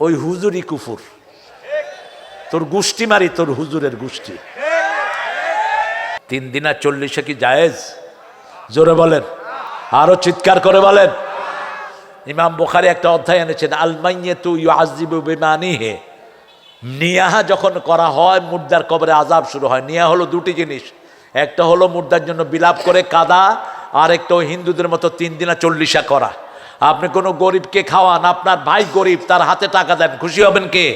ওই হুজুরি কুফুর। তোর গুষ্টি মারি, তোর হুজুরের গুষ্টি তিন দিন আর চল্লিশে কি জায়েজ? জোরে বলেন। আরও চিৎকার করে বলেন। ইমাম বুখারি একটা অধ্যায় এনেছেন আলমাইয়ে তু ইউ ইউআজিবু বিমানিহে। নিয়াহা যখন করা হয়, মুর্দার কবরে আজাব শুরু হয়। নিয়া হলো দুটি জিনিস। একটা হলো মুর্দার জন্য বিলাপ করে কাদা আর একটা হিন্দুদের মতো তিন দিনা চল্লিশা করা। আপনি কোনো গরিবকে খাওয়ান, আপনার ভাই গরিব, তার হাতে টাকা দেন, খুশি হবেন কে?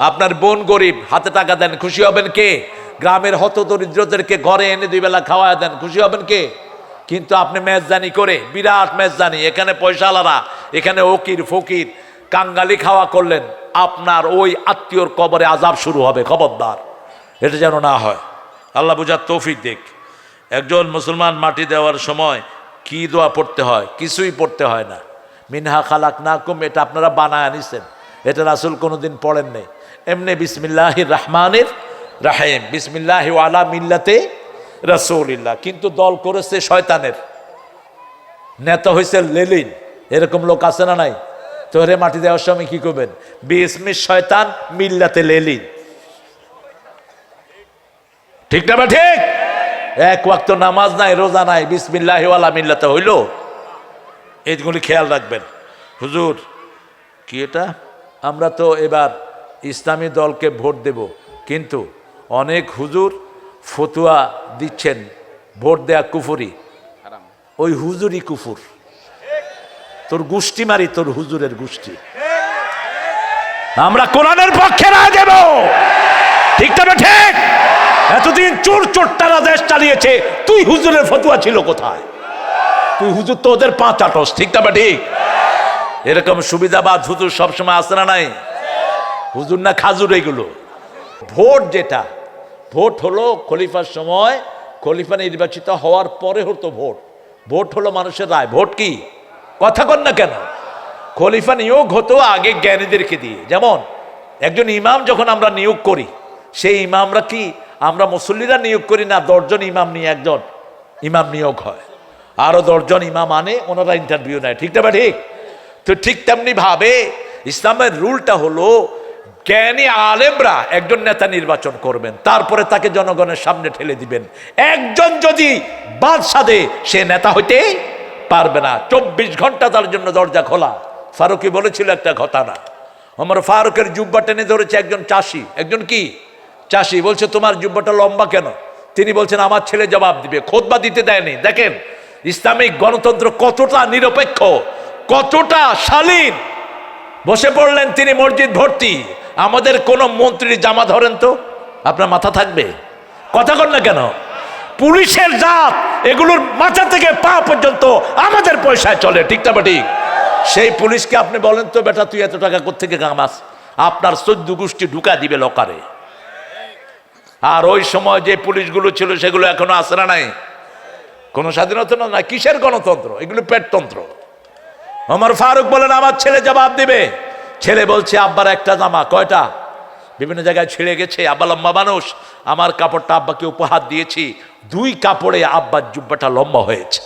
আপনার বোন গরিব, হাতে টাকা দেন, খুশি হবেন কে? গ্রামের হত দরিদ্রদেরকে ঘরে এনে দুই বেলা খাওয়া দেন, খুশি হবেন কে? কিন্তু আপনি মেজদানি করে, বিরাট মেজদানি, এখানে পয়সালারা এখানে ওকির, ফকির, কাঙ্গালি খাওয়া করলেন, আপনার ওই আত্মীয়র কবরে আজাব শুরু হবে, খবরদার। এটা যেন না হয়। আল্লাহ বুঝার তৌফিক দেখ একজন মুসলমান মাটি দেওয়ার সময় কি দোয়া পড়তে হয়? কিছুই পড়তে হয় না। মিনহা খালাক না কুম এটা আপনারা বানায় আনিছেন। এটা রাসুল কোনোদিন পড়েন নেই। এমনি বিসমিল্লাহ রহমানের রাহেম, বিসমিল্লাহ আলা মিল্লাতে রাসৌলিল্লাহ। কিন্তু দল করেছে শয়তানের। নেতা হয়েছে লেলিন। এরকম লোক আছে না নাই? তোরে মাটি দেওয়ার সময় কি করবেন? বিসমি শয়তান মিল্লাতে লেলিন। ঠিক না ঠিক? এক ওয়াক্ত নামাজ নাই, রোজা নাই, বিসমিল্লাহ আলা মিল্লাতে হইল। এইগুলি খেয়াল রাখবেন। হুজুর কি এটা? আমরা তো এবার ইসলামী দলকে ভোট দেব কিন্তু অনেক হুজুর ফতুয়া দিচ্ছেন ভোট দেয়া কুফুরি। ওই হুজুরই কুফুর। তোর গুষ্টি মারি তোর হুজুরের গুষ্টি আমরা কোরআনের পক্ষে রায় দেব। ঠিক তবে ঠিক? এতদিন চোর চোর চোরটারা দেশ চালিয়েছে তুই হুজুরের ফতুয়া ছিল কোথায়? তুই হুজুর তো ওদের পাঁচ আটস ঠিক তবে ঠিক? এরকম সুবিধাবাদ হুজুর সবসময় আসে না নাই? হুজুর না খাজুর এগুলো? ভোট যেটা, ভোট হলো খলিফার সময়, খলিফা নির্বাচিত হওয়ার পরে হতো ভোট। ভোট হলো মানুষের রায়। ভোট কি? কথা কন না কেন? খলিফা নিয়োগ হতো আগে জ্ঞানীদেরকে দিয়ে। যেমন, একজন ইমাম যখন আমরা নিয়োগ করি, সেই ইমামরা কি? আমরা মুসল্লিরা নিয়োগ করি না, দশজন ইমাম নিয়ে একজন ইমাম নিয়োগ হয়। আরও দশজন ইমাম আনে, ওনারা ইন্টারভিউ নেয়। ঠিক না ঠিক? তো ঠিক তেমনি ভাবে ইসলামের রুলটা হলো, জ্ঞানী আলেমরা একজন নেতা নির্বাচন করবেন, তারপরে তাকে জনগণের সামনে ঠেলে দিবেন। একজন যদি বাদ সাধে সে নেতা হইতে পারবে না। চব্বিশ ঘণ্টা তার জন্য দরজা খোলা। ফারুকি বলেছিল একটা ঘটনা। আমার ফারুকের জুব্বা টেনে ধরেছে একজন চাষি। একজন কি? চাষি। বলছে, তোমার জুব্বাটা লম্বা কেন? তিনি বলছেন, আমার ছেলে জবাব দিবে। খোদবা দিতে দেয়নি। দেখেন ইসলামিক গণতন্ত্র কতটা নিরপেক্ষ, কতটা শালীন? বসে পড়লেন তিনি মসজিদ ভর্তি। আমাদের কোন মন্ত্রীর জামা ধরেন তো? আপনার মাথা থাকবে। কথা কন না কেন? পুলিশের জাত, এগুলোর মাথা থেকে পা পর্যন্ত আমাদের পয়সায় চলে, ঠিক না ঠিক? সেই পুলিশকে আপনি বলেন তো, বেটা, তুই এত টাকা কোথেকে কামাস? আপনার চোদ্দ গোষ্ঠী ঢুকা দিবে লকারে। আর ওই সময় যে পুলিশগুলো ছিল, সেগুলো এখনও আসে না নাই? কোনো স্বাধীনতা না কিসের গণতন্ত্র? এগুলো পেটতন্ত্র। আমার ফারুক বলেন, আমার ছেলে জবাব দিবে। ছেলে বলছে, আব্বার একটা জামা। কয়টা? বিভিন্ন জায়গায় ছিঁড়ে গেছে, আব্বা লম্বা মানুষ, আমার কাপড়টা আব্বাকে উপহার দিয়েছি। দুই কাপড়ে আব্বার জুব্বাটা লম্বা হয়েছে।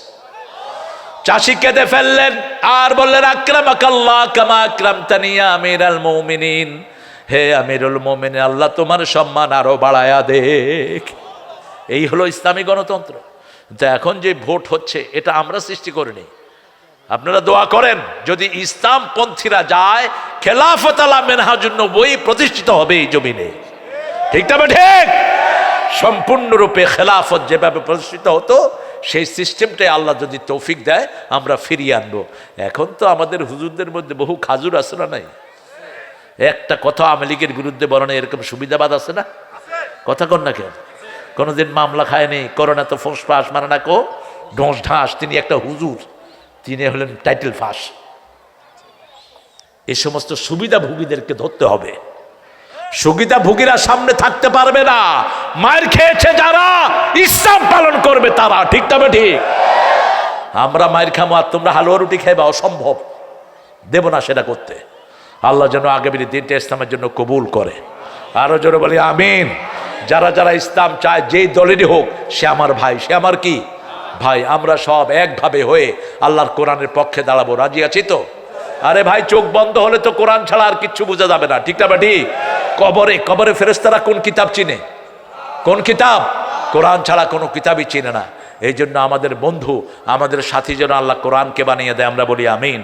চাষি কেঁদে ফেললেন, আর বললেন আকরাম আকাল্লাহ কামা আকরাম তানিয়া আমির আল হে আমিরুল মৌমিন আল্লাহ তোমার সম্মান আরও বাড়ায়া দেখ। এই হলো ইসলামী গণতন্ত্র। তো এখন যে ভোট হচ্ছে, এটা আমরা সৃষ্টি করিনি। আপনারা দোয়া করেন, যদি ইসলাম পন্থীরা যায়, খেলাফত আলা মেনহাজুন্ন বই প্রতিষ্ঠিত হবে এই জমিনে। ঠিক তবে ঠিক সম্পূর্ণরূপে খেলাফত যেভাবে প্রতিষ্ঠিত হতো, সেই সিস্টেমটাই আল্লাহ যদি তৌফিক দেয়, আমরা ফিরিয়ে আনব। এখন তো আমাদের হুজুরদের মধ্যে বহু খাজুর আছে না নাই? একটা কথা আওয়ামী লীগের বিরুদ্ধে বরণে এরকম সুবিধাবাদ আছে না? কথা কন না কেন? কোনোদিন মামলা খায়নি, করোনা তো ফোঁস ফাঁস মানে না কো। ঢোঁস ঢাস, তিনি একটা হুজুর। তিনি হলেন টাইটেল ফাঁস। এই সমস্ত সুবিধাভোগীদেরকে ধরতে হবে। সুবিধাভোগীরা সামনে থাকতে পারবে না। মায়ের খেয়েছে যারা, ইসলাম পালন করবে তারা। ঠিক তবে ঠিক? আমরা মায়ের খামো আর তোমরা হালুয়া রুটি খাইবা, অসম্ভব। দেব না সেটা করতে। আল্লাহ যেন আগামী দিনটা ইসলামের জন্য কবুল করে। আরও জোরে বলি, আমিন। যারা যারা ইসলাম চায়, যেই দলেরই হোক, সে আমার ভাই, সে আমার কি? ভাই, আমরা সব একভাবে হয়ে আল্লাহর কোরআনের পক্ষে দাঁড়াবো। রাজি আছি তো? আরে ভাই, চোখ বন্ধ হলে তো কোরআন ছাড়া আর কিচ্ছু বোঝা যাবে না। ঠিক না বা ঠিক? কবরে কবরে ফেরেস্তারা কোন কিতাব চিনে? কোন কিতাব? কোরআন ছাড়া কোনো কিতাবই চিনে না। এই জন্য আমাদের বন্ধু, আমাদের সাথী যেন আল্লাহ কোরআনকে বানিয়ে দেয়, আমরা বলি আমিন।